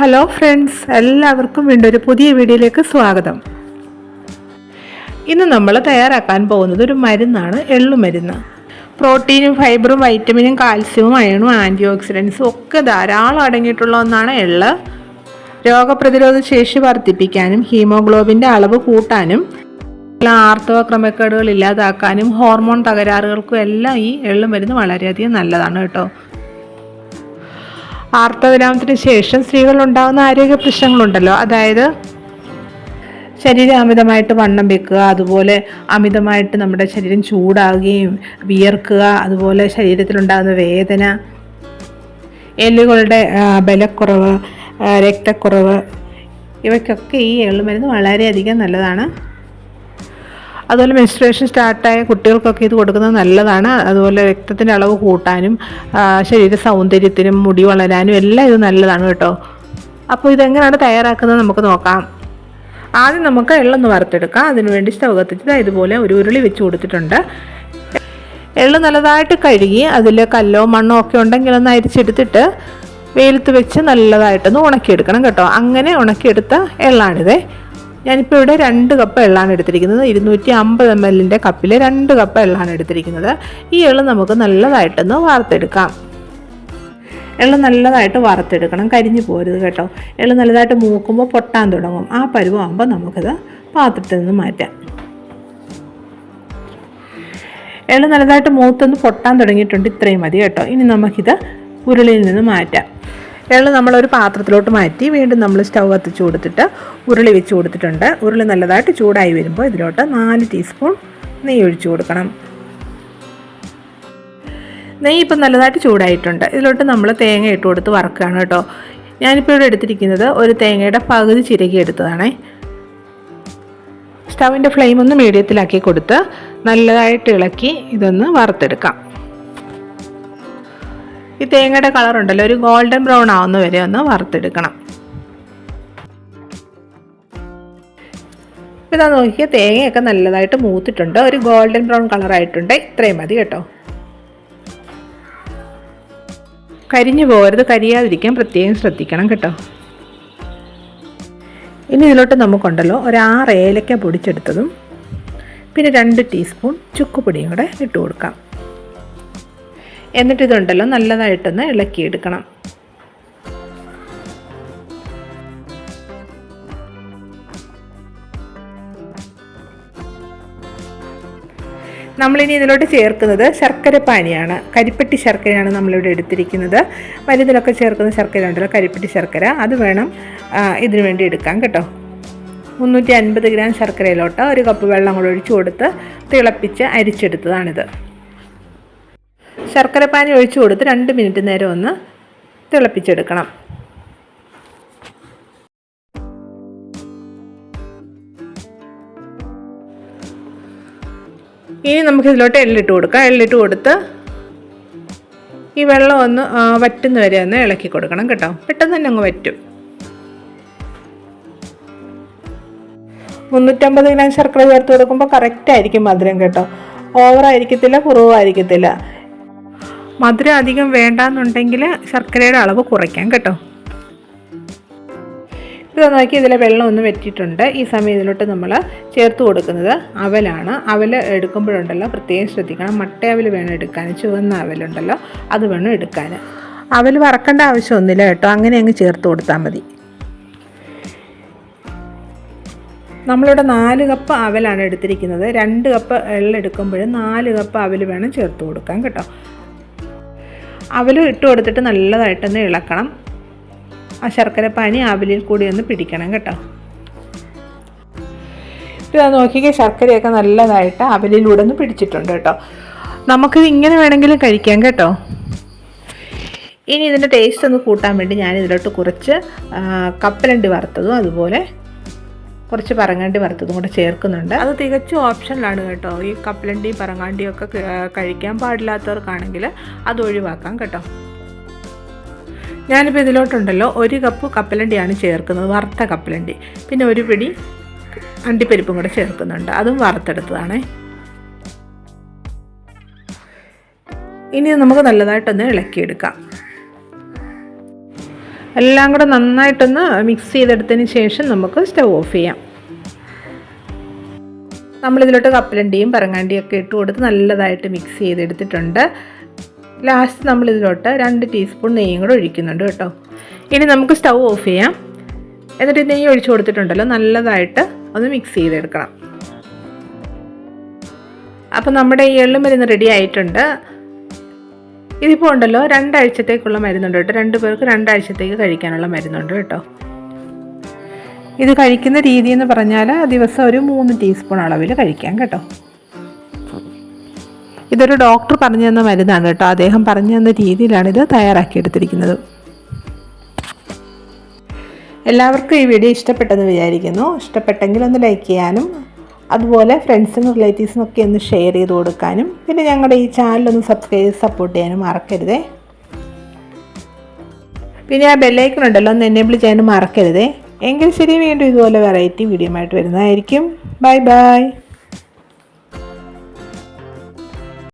Hello friends എല്ലാവർക്കും വീണ്ടും ഒരു പുതിയ വീഡിയോയിലേക്ക് സ്വാഗതം. ഇന്ന് നമ്മൾ തയ്യാറാക്കാൻ പോകുന്നത് ഒരു മരുന്നാണ് എള്ളുമരുന്ന്. പ്രോട്ടീനും ഫൈബറും വൈറ്റമിനും കാൽസ്യവും അയണും ആന്റി ഓക്സിഡൻസും ഒക്കെ ധാരാളം അടങ്ങിയിട്ടുള്ള ഒന്നാണ് എള്ള്. രോഗപ്രതിരോധ ശേഷി വർദ്ധിപ്പിക്കാനും ഹീമോഗ്ലോബിന്റെ അളവ് കൂട്ടാനും ആർത്തവ ക്രമക്കേടുകൾ ഇല്ലാതാക്കാനും ഹോർമോൺ തകരാറുകൾക്കും എല്ലാം ഈ എള്ളുമരുന്ന് വളരെയധികം നല്ലതാണ് കേട്ടോ. ആർത്തവിരാമത്തിന് ശേഷം സ്ത്രീകൾ ഉണ്ടാകുന്ന ആരോഗ്യ പ്രശ്നങ്ങളുണ്ടല്ലോ. അതായത് ശരീരം അമിതമായിട്ട് വണ്ണം വെക്കുക അതുപോലെ അമിതമായിട്ട് നമ്മുടെ ശരീരം ചൂടാവുകയും വിയർക്കുക അതുപോലെ ശരീരത്തിലുണ്ടാകുന്ന വേദന എല്ലുകളുടെ ബലക്കുറവ് രക്തക്കുറവ് ഇവയ്ക്കൊക്കെ ഈ എള്ളുമരുന്ന് വളരെയധികം നല്ലതാണ്. അതുപോലെ മെൻസ്ട്രേഷൻ സ്റ്റാർട്ടായ കുട്ടികൾക്കൊക്കെ ഇത് കൊടുക്കുന്നത് നല്ലതാണ്. അതുപോലെ രക്തത്തിന്റെ അളവ് കൂട്ടാനും ശരീര സൗന്ദര്യത്തിനും മുടി വളരാനും എല്ലാം ഇത് നല്ലതാണ് കേട്ടോ. അപ്പോൾ ഇതെങ്ങനെയാണ് തയ്യാറാക്കുന്നത് നമുക്ക് നോക്കാം. ആദ്യം നമുക്ക് എള്ളൊന്ന് വറുത്തെടുക്കാം. അതിനുവേണ്ടി സ്റ്റവ് കത്തിച്ചത് ഇതുപോലെ ഒരു ഉരുളി വെച്ച് കൊടുത്തിട്ടുണ്ട്. എള്ള് നല്ലതായിട്ട് കഴുകി അതിൽ കല്ലോ മണ്ണോ ഒക്കെ ഉണ്ടെങ്കിൽ ഒന്ന് അരിച്ചെടുത്തിട്ട് വെയിലത്ത് വെച്ച് നല്ലതായിട്ടൊന്ന് ഉണക്കിയെടുക്കണം കേട്ടോ. അങ്ങനെ ഉണക്കിയെടുത്ത എള്ളാണിത്. ഞാനിപ്പോൾ ഇവിടെ രണ്ട് കപ്പ് എള്ളാണ് എടുത്തിരിക്കുന്നത്. ഇരുന്നൂറ്റി അമ്പത് എം എല്ലിന്റെ കപ്പിൽ രണ്ട് കപ്പ് എള്ളാണ് എടുത്തിരിക്കുന്നത്. ഈ എള്ള് നമുക്ക് നല്ലതായിട്ടൊന്ന് വാർത്തെടുക്കാം. എള്ള് നല്ലതായിട്ട് വറുത്തെടുക്കണം കരിഞ്ഞു പോരുത് കേട്ടോ. എള്ള് നല്ലതായിട്ട് മൂക്കുമ്പോൾ പൊട്ടാൻ തുടങ്ങും. ആ പരുവാകുമ്പോൾ നമുക്കത് പാത്രത്തിൽ നിന്ന് മാറ്റാം. എള്ള് നല്ലതായിട്ട് മൂത്തൊന്ന് പൊട്ടാൻ തുടങ്ങിയിട്ടുണ്ട്. ഇത്രയും മതി കേട്ടോ. ഇനി നമുക്കിത് ഉരുളിയിൽ നിന്ന് മാറ്റാം. എള്ള് നമ്മളൊരു പാത്രത്തിലോട്ട് മാറ്റി വീണ്ടും നമ്മൾ സ്റ്റൗ കത്തിച്ച് കൊടുത്തിട്ട് ഉരുളി വെച്ച് കൊടുത്തിട്ടുണ്ട്. ഉരുളി നല്ലതായിട്ട് ചൂടായി വരുമ്പോൾ ഇതിലോട്ട് നാല് ടീസ്പൂൺ നെയ്യ് ഒഴിച്ചു കൊടുക്കണം. നെയ്യ് ഇപ്പം നല്ലതായിട്ട് ചൂടായിട്ടുണ്ട്. ഇതിലോട്ട് നമ്മൾ തേങ്ങ ഇട്ട് കൊടുത്ത് വറക്കുകയാണ് കേട്ടോ. ഞാനിപ്പോൾ ഇവിടെ എടുത്തിരിക്കുന്നത് ഒരു തേങ്ങയുടെ പകുതി ചിരകി എടുത്തതാണേ. സ്റ്റവിന്റെ ഫ്ലെയിം ഒന്ന് മീഡിയത്തിലാക്കി കൊടുത്ത് നല്ലതായിട്ട് ഇളക്കി ഇതൊന്ന് വറുത്തെടുക്കാം. ഈ തേങ്ങയുടെ കളർ ഉണ്ടല്ലോ ഒരു ഗോൾഡൻ ബ്രൗൺ ആവുന്ന വരെ ഒന്ന് വറുത്തെടുക്കണം. ഇതാ നോക്കിയ തേങ്ങയൊക്കെ നല്ലതായിട്ട് മൂത്തിട്ടുണ്ട്. ഒരു ഗോൾഡൻ ബ്രൗൺ കളറായിട്ടുണ്ട് ഇത്രയും മതി കേട്ടോ. കരിഞ്ഞു പോകരുത് കരിയാതിരിക്കാൻ പ്രത്യേകം ശ്രദ്ധിക്കണം കേട്ടോ. ഇനി ഇതിലോട്ട് നമുക്കുണ്ടല്ലോ ഒരു ആറ് ഏലക്ക പൊടിച്ചെടുത്തതും പിന്നെ രണ്ട് ടീസ്പൂൺ ചുക്കുപൊടിയും കൂടെ ഇട്ട് കൊടുക്കാം. എന്നിട്ട് ഇതുണ്ടല്ലോ നല്ലതായിട്ടൊന്ന് ഇളക്കിയെടുക്കണം. നമ്മളിനി ഇതിലോട്ട് ചേർക്കുന്നത് ശർക്കര പാനിയാണ് കരിപ്പെട്ടി ശർക്കരയാണ് നമ്മളിവിടെ എടുത്തിരിക്കുന്നത്. വലുതിലൊക്കെ ചേർക്കുന്ന ശർക്കര ഉണ്ടല്ലോ കരിപ്പെട്ടി ശർക്കര. അത് വേണം ഇതിനു വേണ്ടി എടുക്കാം കേട്ടോ. മുന്നൂറ്റി അൻപത് ഗ്രാം ശർക്കരയിലോട്ട് ഒരു കപ്പ് വെള്ളം കൂടെ ഒഴിച്ചു കൊടുത്ത് തിളപ്പിച്ച് അരിച്ചെടുത്തതാണിത്. ശർക്കരപ്പാനി ഒഴിച്ചു കൊടുത്ത് രണ്ട് മിനിറ്റ് നേരം ഒന്ന് തിളപ്പിച്ചെടുക്കണം. ഇനി നമുക്ക് ഇതിലോട്ട് എള്ളിട്ട് കൊടുക്കാം. എള്ളിട്ട് കൊടുത്ത് ഈ വെള്ളം ഒന്ന് വറ്റുന്ന വരെ ഒന്ന് ഇളക്കി കൊടുക്കണം കേട്ടോ. പെട്ടെന്ന് തന്നെ അങ്ങ് വറ്റും. മുന്നൂറ്റമ്പത് ഗ്രാം ശർക്കര ചേർത്ത് കൊടുക്കുമ്പോൾ കറക്റ്റ് ആയിരിക്കും മധുരം കേട്ടോ. ഓവറായിരിക്കത്തില്ല കുറവായിരിക്കത്തില്ല. മധുരം അധികം വേണ്ടാന്നുണ്ടെങ്കിൽ ശർക്കരയുടെ അളവ് കുറയ്ക്കാം കേട്ടോ. ഇത് നോക്കി ഇതിലെ വെള്ളം ഒന്ന് വെറ്റിയിട്ടുണ്ട്. ഈ സമയം ഇതിലോട്ട് നമ്മൾ ചേർത്ത് കൊടുക്കുന്നത് അവലാണ്. അവൽ എടുക്കുമ്പോഴുണ്ടല്ലോ പ്രത്യേകം ശ്രദ്ധിക്കണം. മട്ടയവൽ വേണം എടുക്കാൻ ചുവന്ന അവലുണ്ടല്ലോ അത് വേണം എടുക്കാൻ അവൽ വറക്കേണ്ട ആവശ്യമൊന്നുമില്ല കേട്ടോ. അങ്ങനെ അങ്ങ് ചേർത്ത് കൊടുത്താൽ മതി. നമ്മളിവിടെ നാല് കപ്പ് അവലാണ് എടുത്തിരിക്കുന്നത്. രണ്ട് കപ്പ് എള്ളെടുക്കുമ്പോഴും നാല് കപ്പ് അവൽ വേണം ചേർത്ത് കൊടുക്കാൻ കേട്ടോ. അവൽ ഇട്ട് കൊടുത്തിട്ട് നല്ലതായിട്ടൊന്ന് ഇളക്കണം. ആ ശർക്കര ശർക്കരപ്പാനി അവലിൽ കൂടി ഒന്ന് പിടിക്കണം കേട്ടോ. ഇത് നോക്കിക്കേ ശർക്കരയൊക്കെ നല്ലതായിട്ട് അവലിലൂടെ ഒന്ന് പിടിച്ചിട്ടുണ്ട് കേട്ടോ. നമുക്ക് ഇങ്ങനെ വേണമെങ്കിലും കഴിക്കാം കേട്ടോ. ഇനി ഇതിന്റെ ടേസ്റ്റ് ഒന്ന് കൂട്ടാൻ വേണ്ടി ഞാൻ ഇതിലോട്ട് കുറച്ച് കപ്പലണ്ടി വറുത്തതും അതുപോലെ കുറച്ച് പറങ്ങാണ്ടി വറുത്തതും കൂടെ ചേർക്കുന്നുണ്ട്. അത് തികച്ചും ഓപ്ഷനിലാണ് കേട്ടോ. ഈ കപ്പലണ്ടി പറങ്ങാണ്ടിയും ഒക്കെ ക- കഴിക്കാൻ പാടില്ലാത്തവർക്കാണെങ്കിൽ അത് ഒഴിവാക്കാം കേട്ടോ. ഞാനിപ്പോൾ ഇതിലോട്ടുണ്ടല്ലോ. ഒരു കപ്പ് കപ്പലണ്ടിയാണ് ചേർക്കുന്നത്. വറുത്ത കപ്പലണ്ടി. പിന്നെ ഒരു പിടി അണ്ടിപ്പരിപ്പും കൂടെ ചേർക്കുന്നുണ്ട്. അതും വറുത്തെടുത്തതാണേ. ഇനി നമുക്ക് നല്ലതായിട്ടൊന്ന് ഇളക്കിയെടുക്കാം. എല്ലാം കൂടെ നന്നായിട്ടൊന്ന് മിക്സ് ചെയ്തെടുത്തതിന് ശേഷം നമുക്ക് സ്റ്റവ് ഓഫ് ചെയ്യാം. നമ്മളിതിലോട്ട് കപ്പലണ്ടിയും പറങ്ങാണ്ടിയും ഒക്കെ ഇട്ട് കൊടുത്ത് നല്ലതായിട്ട് മിക്സ് ചെയ്തെടുത്തിട്ടുണ്ട്. ലാസ്റ്റ് നമ്മളിതിലോട്ട് രണ്ട് ടീസ്പൂൺ നെയ്യും കൂടെ ഒഴിക്കുന്നുണ്ട് കേട്ടോ. ഇനി നമുക്ക് സ്റ്റൗ ഓഫ് ചെയ്യാം. എന്നിട്ട് നെയ്യ് ഒഴിച്ചു കൊടുത്തിട്ടുണ്ടല്ലോ നല്ലതായിട്ട് ഒന്ന് മിക്സ് ചെയ്തെടുക്കണം. അപ്പോൾ നമ്മുടെ ഈ എള്ളുമരുന്ന് റെഡി ആയിട്ടുണ്ട്. ഇതിപ്പോൾ ഉണ്ടല്ലോ രണ്ടാഴ്ചത്തേക്കുള്ള മരുന്നുണ്ട് കേട്ടോ. രണ്ട് പേർക്ക് രണ്ടാഴ്ചത്തേക്ക് കഴിക്കാനുള്ള മരുന്നുണ്ട് കേട്ടോ. ഇത് കഴിക്കുന്ന രീതി എന്ന് പറഞ്ഞാൽ ദിവസം ഒരു മൂന്ന് ടീസ്പൂൺ അളവിൽ കഴിക്കാം കേട്ടോ. ഇതൊരു ഡോക്ടർ പറഞ്ഞു തന്ന മരുന്നാണ് കേട്ടോ. അദ്ദേഹം പറഞ്ഞു തന്ന രീതിയിലാണ് ഇത് തയ്യാറാക്കിയെടുത്തിരിക്കുന്നത് എല്ലാവർക്കും ഈ വീഡിയോ ഇഷ്ടപ്പെട്ടെന്ന് വിചാരിക്കുന്നു. ഇഷ്ടപ്പെട്ടെങ്കിൽ ഒന്ന് ലൈക്ക് ചെയ്യാനും അതുപോലെ ഫ്രണ്ട്സിനും റിലേറ്റീവ്സിനും ഒക്കെ ഒന്ന് ഷെയർ ചെയ്ത് കൊടുക്കാനും. പിന്നെ ഞങ്ങളുടെ ഈ ചാനലൊന്ന് സബ്സ്ക്രൈബ് സപ്പോർട്ട് ചെയ്യാനും മറക്കരുതേ. പിന്നെ ആ ബെല്ലൈക്കൺ ഉണ്ടല്ലോ ഒന്ന് എനേബിൾ ചെയ്യാനും മറക്കരുതേ. എങ്കിൽ ശരി വീണ്ടും ഇതുപോലെ വെറൈറ്റി വീഡിയോ ആയിട്ട് വരുന്നതായിരിക്കും. Bye bye